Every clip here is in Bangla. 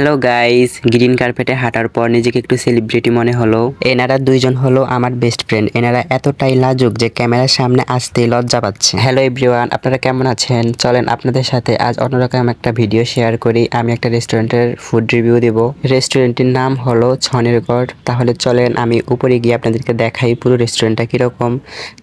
হ্যালো গাইস গ্রিন কার্পেটে হাঁটার পর নিজেকে একটু সেলিব্রিটি মনে হলো। এনারা দুইজন হলো আমার বেস্ট ফ্রেন্ড এনারা এতটাই লাজুক যে ক্যামেরার সামনে আসতেই লজ্জা পাচ্ছে। হ্যালো এভরিওয়ান আপনারা কেমন আছেন? চলেন আপনাদের সাথে আজ অন্যরকম একটা ভিডিও শেয়ার করি। আমি একটা রেস্টুরেন্টের ফুড রিভিউ দেব। রেস্টুরেন্টটির নাম হলো ছনের গড় তাহলে চলেন আমি উপরে গিয়ে আপনাদেরকে দেখাই পুরো রেস্টুরেন্টটা কীরকম।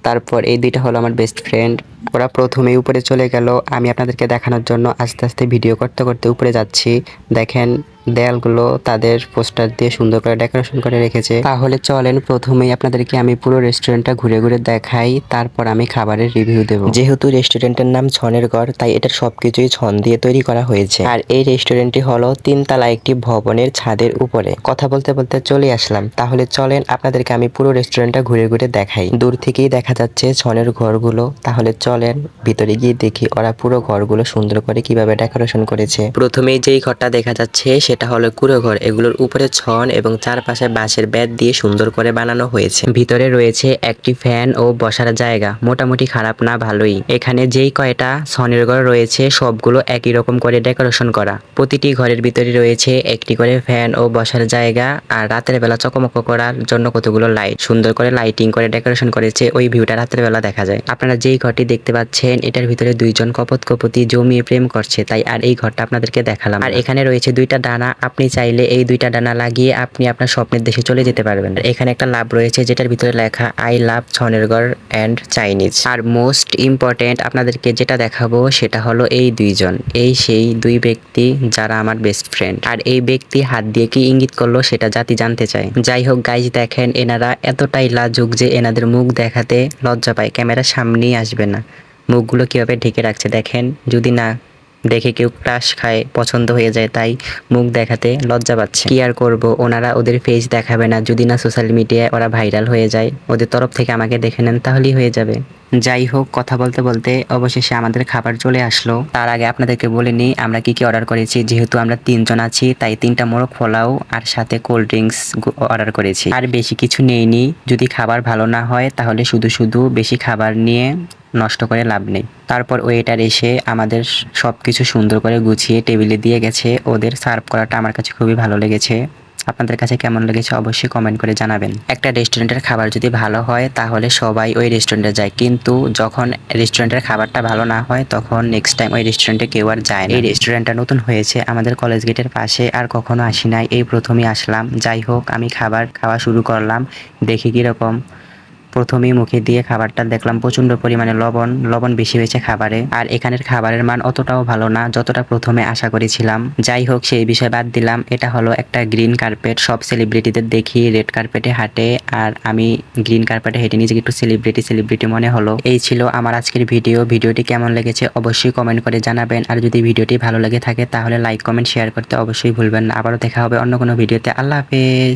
তারপর এই দুইটা হলো আমার বেস্ট ফ্রেন্ড ওরা প্রথমেই উপরে চলে গেল। আমি আপনাদেরকে দেখানোর জন্য আস্তে আস্তে ভিডিও করতে করতে উপরে যাচ্ছি। দেখেন দেয়ালগুলো তাদের পোস্টার দিয়ে সুন্দর করে ডেকোরেশন করে রেখেছে। তাহলে চলেন প্রথমেই আপনাদেরকে আমি পুরো রেস্টুরেন্টটা ঘুরে ঘুরে দেখাই, তারপর আমি খাবারের রিভিউ দেব। যেহেতু রেস্টুরেন্টের নাম ছনের ঘর তাই এটার সবকিছুই ছন দিয়ে তৈরি করা হয়েছে। আর এই রেস্টুরেন্টটি হলো তিনতলা একটি ভবনের ছাদের উপরে। কথা বলতে বলতে চলে আসলাম। তাহলে চলেন আপনাদেরকে আমি পুরো রেস্টুরেন্টটা ঘুরে ঘুরে দেখাই। দূর থেকেই দেখা যাচ্ছে ছনের ঘরগুলো। তাহলে চলেন ভিতরে গিয়ে দেখি ওরা পুরো ঘরগুলো সুন্দর করে কীভাবে ডেকোরেশন করেছে। প্রথমেই যেই ঘরটা দেখা যাচ্ছে হলো কুড়ো ঘর এগুলোর উপরে ছন এবং চারপাশে বাঁশের বেত দিয়ে সুন্দর করে বানানো হয়েছে। ভিতরে রয়েছে একটি ফ্যান ও বসার জায়গা। মোটামুটি খারাপ না, ভালোই। এখানে যেই কয়টা ছনের ঘর রয়েছে, সবগুলো একই রকম করে ডেকোরেশন করা। প্রতিটি ঘরের ভিতরে রয়েছে একটি করে ফ্যান ও বসার জায়গা আর রাতের বেলা চকমক করার জন্য কতগুলো লাইট। সুন্দর করে লাইটিং করে ডেকোরেশন করেছে, ওই ভিউটা রাতের বেলা দেখা যায়। আপনারা যেই ঘরটি দেখতে পাচ্ছেন, এটার ভিতরে দুইজন কপত কপতি জমিয়ে প্রেম করছে, তাই আর এই ঘরটা আপনাদেরকে দেখালাম। আর এখানে রয়েছে দুইটা ডানা আপনি চাইলে এই দুইটা ডানা লাগিয়ে আপনি আপনার স্বপ্নের দেশে চলে যেতে পারবেন। এখানে একটা লাভ রয়েছে, যেটার ভিতরে লেখা, আই লাভ ছনেরগড় অ্যান্ড চাইনিজ। আর মোস্ট ইম্পর্টেন্ট আপনাদেরকে যেটা দেখাবো, সেটা হলো এই দুইজন। এই সেই দুই ব্যক্তি যারা আমার বেস্ট ফ্রেন্ড। আর এই ব্যক্তি হাত দিয়ে কি ইঙ্গিত করল, সেটা জাতি জানতে চায়। যাই হোক গাইজ দেখেন, এনারা এতটাই লাজুক যে এনাদের মুখ দেখাতে লজ্জা পায়। ক্যামেরার সামনেই আসবে না। মুখগুলো কীভাবে ঢেকে রাখছে, দেখেন। যদি না দেখে কেউ ক্রাশ খায়, পছন্দ হয়ে যায়, তাই মুখ দেখাতে লজ্জা পাচ্ছে। কি আর করব? ওনারা ওদের ফেস দেখাবে না। যদি না সোশ্যাল মিডিয়ায় ওরা ভাইরাল হয়ে যায়, ওদের তরফ থেকে আমাকে দেখে নেন, তাহলেই হয়ে যাবে। যাই হোক, কথা বলতে বলতে অবশেষে আমাদের খাবার চলে আসলো। তার আগে আপনাদেরকে বলে নিই, আমরা কি কি অর্ডার করেছি। যেহেতু আমরা তিনজন আছি, তাই তিনটা মোরগ পোলাও আর সাথে কোল্ড ড্রিঙ্কস অর্ডার করেছি। আর বেশি কিছু নেইনি। যদি খাবার ভালো না হয়, তাহলে শুধু শুধু বেশি খাবার নিয়ে নষ্ট করে লাভ নেই। তারপর ওয়েটার এসে আমাদের সব কিছু সুন্দর করে গুছিয়ে টেবিলে দিয়ে গেছে। ওদের সার্ভ করাটা আমার কাছে খুবই ভালো লেগেছে। আপনাদের কাছে কেমন লেগেছে অবশ্যই কমেন্ট করে জানাবেন। একটা রেস্টুরেন্টের খাবার যদি ভালো হয়, তাহলে সবাই ওই রেস্টুরেন্টে যায়। কিন্তু যখন রেস্টুরেন্টের খাবারটা ভালো না হয়, তখন নেক্সট টাইম ওই রেস্টুরেন্টে কেউ আর যায় এই রেস্টুরেন্টটা নতুন হয়েছে, আমাদের কলেজ গেটের পাশে আর কখনো আসি নাই। এই প্রথমেই আসলাম। যাই হোক, আমি খাবার খাওয়া শুরু করলাম। দেখি কীরকম প্রথমেই মুখে দিয়ে খাবারটা দেখলাম প্রচণ্ড পরিমাণে লবণ লবণ বেশি হয়েছে খাবারে। আর এখানের খাবারের মান অতটাও ভালো না, যতটা প্রথমে আশা করেছিলাম। যাই হোক, সেই বিষয় বাদ দিলাম। এটা হলো একটা গ্রিন কার্পেট। সব সেলিব্রিটিদের দেখি, রেড কার্পেটে হাঁটে। আর আমি গ্রিন কার্পেটে হেঁটে নিজেকে একটু সেলিব্রিটি সেলিব্রিটি মনে হলো। এই ছিল আমার আজকের ভিডিও। ভিডিওটি কেমন লেগেছে অবশ্যই কমেন্ট করে জানাবেন। আর যদি ভিডিওটি ভালো লেগে থাকে, তাহলে লাইক, কমেন্ট, শেয়ার করতে অবশ্যই ভুলবেন না। আবারও দেখা হবে অন্য কোনো ভিডিওতে। আল্লাহ হাফেজ।